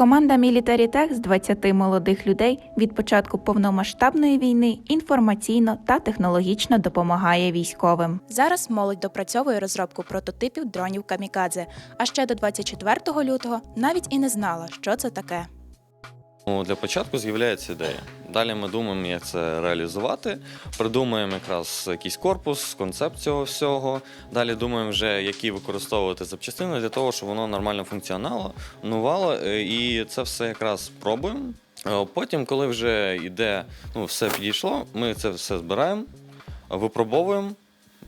Команда Military з 20 молодих людей від початку повномасштабної війни інформаційно та технологічно допомагає військовим. Зараз молодь допрацьовує розробку прототипів дронів камікадзе. А ще до 24 лютого навіть і не знала, що це таке. Ну, для початку з'являється ідея. Далі ми думаємо, як це реалізувати. Придумуємо якраз якийсь корпус, концепт цього всього. Далі думаємо вже, які використовувати запчастини для того, щоб воно нормально функціонувало. І це все якраз пробуємо. Е, Потім, коли вже йде, ну, все підійшло, ми це все збираємо, випробовуємо.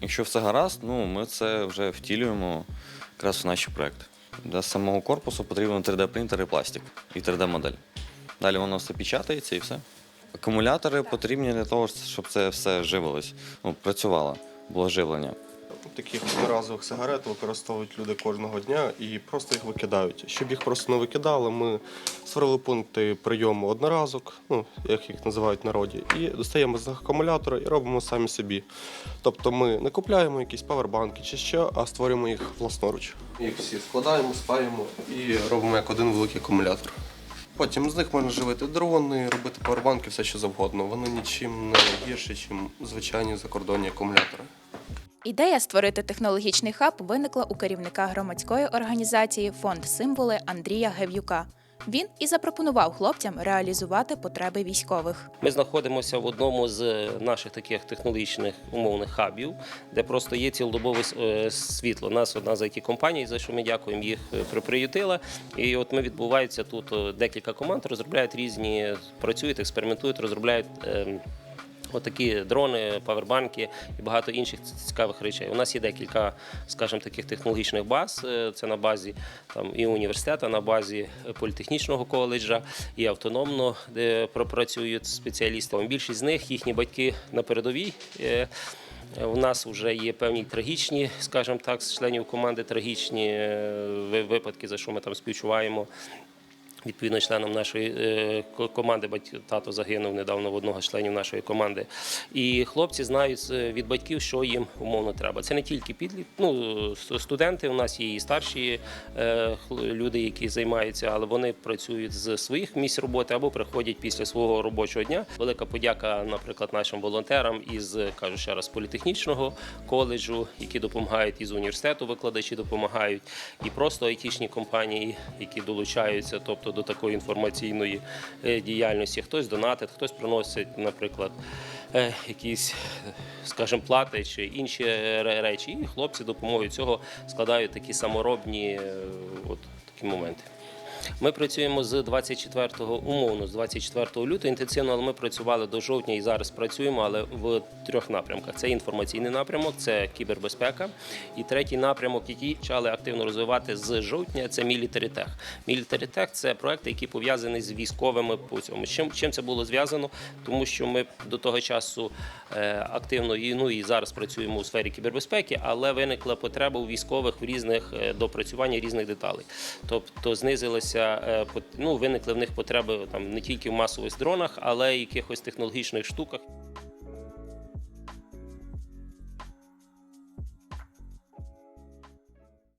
Якщо все гаразд, ну, ми це вже втілюємо якраз в наші проекти. Для самого корпусу потрібен 3D-принтер і пластик, і 3D-модель. Далі воно все печатається і все. Акумулятори потрібні для того, щоб це все живилось, ну, працювало, було живлення. Таких одноразових сигарет використовують люди кожного дня і просто їх викидають. Щоб їх просто не викидали, ми створили пункти прийому одноразок, ну як їх називають в народі, і достаємо з них акумулятора і робимо самі собі. Тобто ми не купляємо якісь павербанки чи що, а створюємо їх власноруч. Їх всі складаємо, спаємо і робимо як один великий акумулятор. Потім з них можна живити дрони, робити павербанки, все що завгодно. Вони нічим не гірші, ніж звичайні закордонні акумулятори. Ідея створити технологічний хаб виникла у керівника громадської організації Фонд Символи Андрія Гев'юка. Він і запропонував хлопцям реалізувати потреби військових. Ми знаходимося в одному з наших таких технологічних умовних хабів, де просто є цілодобове е, світло. Нас одна з it компаній, за що ми дякуємо, їх е, приприютила. І от ми відбувається тут е, декілька команд, розробляють різні, працюють, експериментують, розробляють. Отакі дрони, павербанки і багато інших цікавих речей. У нас є декілька, скажімо, таких технологічних баз. Е, Це на базі там і університету, на базі політехнічного коледжа, і автономно, де пропрацюють спеціалісти. Більшість з них їхні батьки на передовій. Е, У нас вже є певні трагічні, скажімо так, з членів команди трагічні е, випадки, за що ми там співчуваємо. Відповідно, членом нашої е, команди тато загинув недавно в одного з членів нашої команди. І хлопці знають з- від батьків, що їм умовно треба. Це не тільки підліт, ну студенти. У нас є і старші е, люди, які займаються, але вони працюють з своїх місць роботи або приходять після свого робочого дня. Велика подяка, наприклад, нашим волонтерам із кажу ще раз політехнічного коледжу, які допомагають із університету, викладачі допомагають, і просто айтішні компанії, які долучаються, тобто до такої інформаційної е, діяльності. Хтось донатить, хтось приносить, наприклад, е, якісь, скажімо, плати чи інші е, речі. І хлопці допомогою цього складають такі саморобні от, такі моменти. Ми працюємо з 24 умовно, з 24 лютого інтенсивно, але ми працювали до жовтня і зараз працюємо, але в трьох напрямках: це інформаційний напрямок, це кібербезпека. І третій напрямок, який почали активно розвивати з жовтня, це. Military Tech – це проекти, які пов'язані з військовими по цьому. Чим, чим це було зв'язано? Тому що ми до того часу е, активно і ну і зараз працюємо у сфері кібербезпеки, але виникла потреба у військових в різних е, допрацюванні різних деталей. Тобто знизилися е, ну, виникли в них потреби там не тільки в масових дронах, але й якихось технологічних штуках.